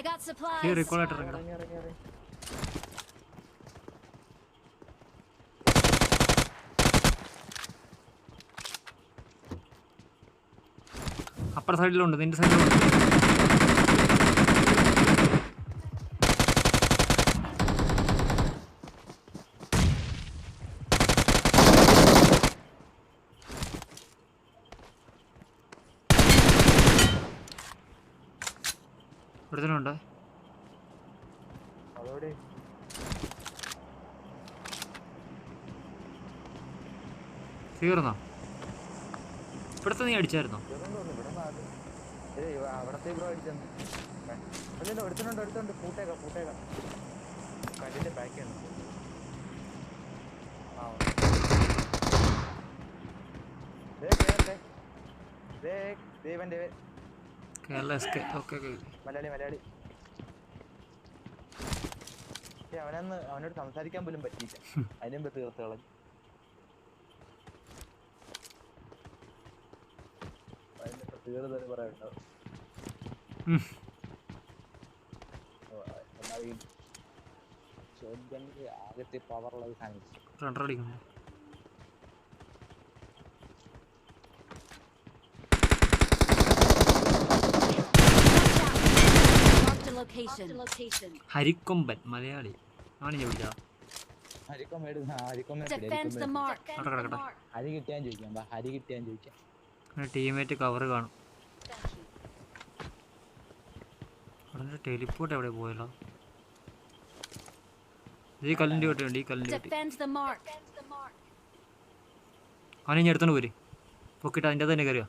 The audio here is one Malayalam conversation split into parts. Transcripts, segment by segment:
I got supplies. Here, recall it. അപ്പുറ സൈഡിലുണ്ട് നിന്റെ സൈഡിലുണ്ട് ഇവിടെ തന്നെ ഉണ്ടോ തീർന്നോ ഇവിടത്തെ നീ അടിച്ചായിരുന്നോ അവിടത്തെ ബ്രോ അടിച്ചെന്ന് അല്ലല്ലോ എടുത്തിട്ടുണ്ട് എടുത്തുണ്ട് കൂട്ടേക്കാം കൂട്ടേക്കാം കല്ലിന്റെ ബാക്കാണ് ആ ദേ കേറട്ടെ ദേ ദേവന്റെ Kerala S K okay Malayali Malayali. അവനന്ന് അവനോട് സംസാരിക്കാൻ പോലും പറ്റിയില്ല. അതിനും തീർത്ത് കളഞ്ഞു ആദ്യത്തെ തന്നെ പറയാനുണ്ടാവും ഷോട്ട് ഗണ്ണിൽ പവറുള്ളത് കാണിച്ചു രണ്ടര അടിക്കുന്നു Marked a location. location. ഹരിക്കൊമ്പൻ Malayali ആണ് ഞാൻ വിളിച്ചാ ഹരിക്കൊമ്പ എടുക്കുന്ന ഹരിക്കൊമ്പ Defends the mark. അവിടെ കിടക്കട്ടെ ഹരി കിട്ടിയാൻ ചോദിക്കാം വാ, ഹരി കിട്ടിയാൻ ചോദിക്കാം. ടീമേറ്റ് കവർ കാണും. ടെലിപ്പോർട്ട് എവിടെ പോയല്ലോ? ഈ കല്ലിന്റെ കെട്ടുണ്ട് ഈ കല്ലിന്റെ കെട്ടി. അവനെ ഞാൻ എടുത്തോണ്ട് പോര്. പൊക്കിട്ട് അതിന്റെ തന്നെ കയറിയോ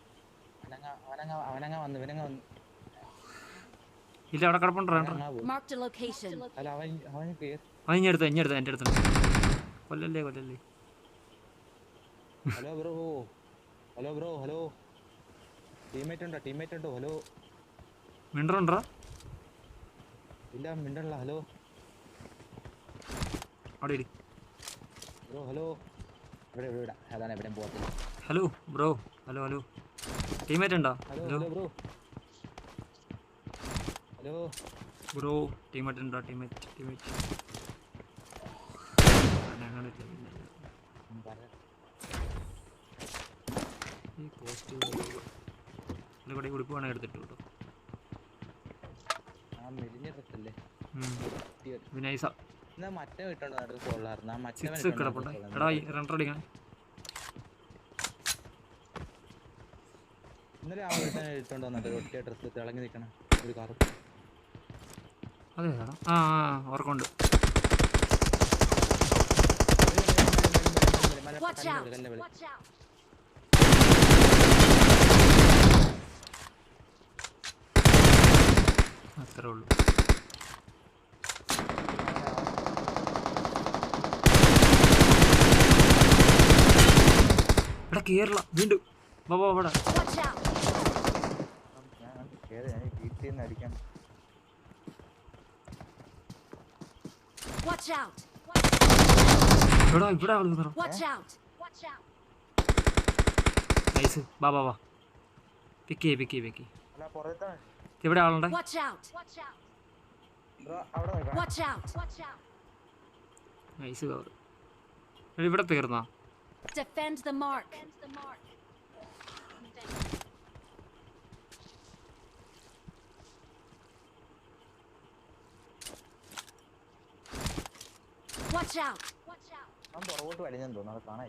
അവനങ്ങ അവനങ്ങ അവനങ്ങ വന്നു ഇവനങ്ങ വന്നു. ഇല്ല അവിടെ കിടപ്പുണ്ട്. അവൻ ഞാൻ എടുത്ത ഞാൻ എടുത്ത എന്റെ അടുത്തുണ്ട് കൊല്ലല്ലേ കൊല്ലല്ലേ. Hello bro. Hello bro hello. Teammate ഉണ്ടോ ടീമേറ്റ് ഉണ്ടോ? ഹലോ. മിണ്ടറുണ്ടോ? ഇല്ല മിണ്ടല്ല ഹലോ. അവിടെ ഇടി ബ്രോ ഹലോ. ഇവിടെ ഇവിടെ ഇവിടെ. അതാണ് എവിടെയും പോകത്തില്ല hello bro. Hello hello. Teammate ഉണ്ടോ? Hello bro. Hello bro teammate ഉണ്ടോ? Teammate teammate. ഈ പോസ്റ്റ് ഇവിടെ ഉടുപ്പ് വേണേ എടുത്തിട്ട് കേട്ടോ. വിനൈസ മറ്റേ കൊള്ളായിരുന്നു ആ മറ്റേ കിടപ്പുണ്ട്. എടാ രണ്ടര അടിക്കാൻ ഇന്നലെ ആ വീട്ടിൽ ഇട്ടോണ്ട് വന്നിട്ട് ഒറ്റ ഡ്രസ്സ് തിളങ്ങി നിൽക്കണം ഒരു കാറ് അതെ ആ ആ ഓർക്കുണ്ട് Watch out. കല്ല് Watch out. അത്രേ ഉള്ളൂ. എടാ കേരള വീണ്ടും. വാ വാ വാടാ Watch out. ഞാൻ കേറി ഞാൻ വീട്ടിൽ നിന്ന് അടിക്കാൻ Watch out. എടാ ഇവിടെ ആൾ നിന്നോ Watch out. Watch out. Nice വാ വാ വാ പിക്ക് ചെയ്യ് പിക്ക് ചെയ്യ് പിക്ക് ചെയ്യ്. അല്ല പുറത്താണ് ഇവിടെ ആളുണ്ടേ Watch out. Watch out. Bro അവിടെ നിൽക്കണം Watch out. Watch out. Nice cover ഇവിടെ തീർന്നാ Defend the mark. Watch out. Watch out. ഞാൻ പുറകോട്ട് വലിഞ്ഞെന്ന് തോന്നുന്നു അത് കാണാൻ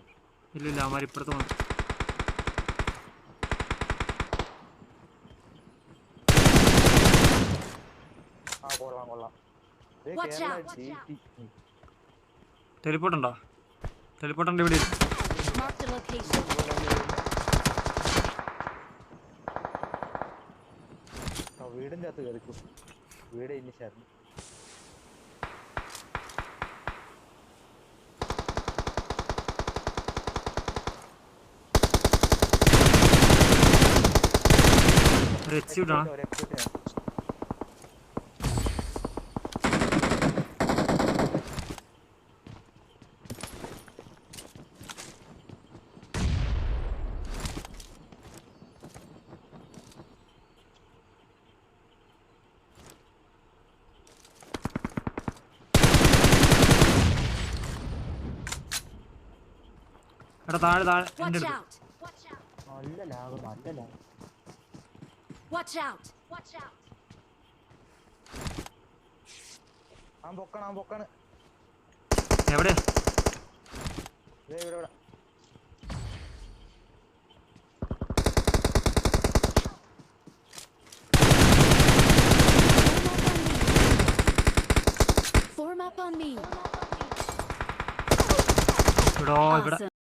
ഇല്ല ഇല്ല അവന്മാർ ഇപ്പുറത്ത് വന്നു ആ കൊള്ളാം കൊള്ളാം ദേ Watch Kerala out. GT. Teleport ഉണ്ടോ ടെലിപ്പോർട്ട് ഉണ്ട് ഇവിടെ location. ആ, വീടിന്റെ അകത്ത് കയറിക്കും വീട് ഇനി ശരണം Recruit сюда. എടാ താഴെ താഴെ. എന്റെ അടുത്ത്. നല്ല ലാഗ് നല്ല lag Watch out. Watch out. ആ പൊക്കാണ് ആ പൊക്കാണ് എവിടെയാ ദേ ഇവിടെ ഇവിടെ Form up on me. Form up on me. ഇവിടോ ഇവിടെ Awesome.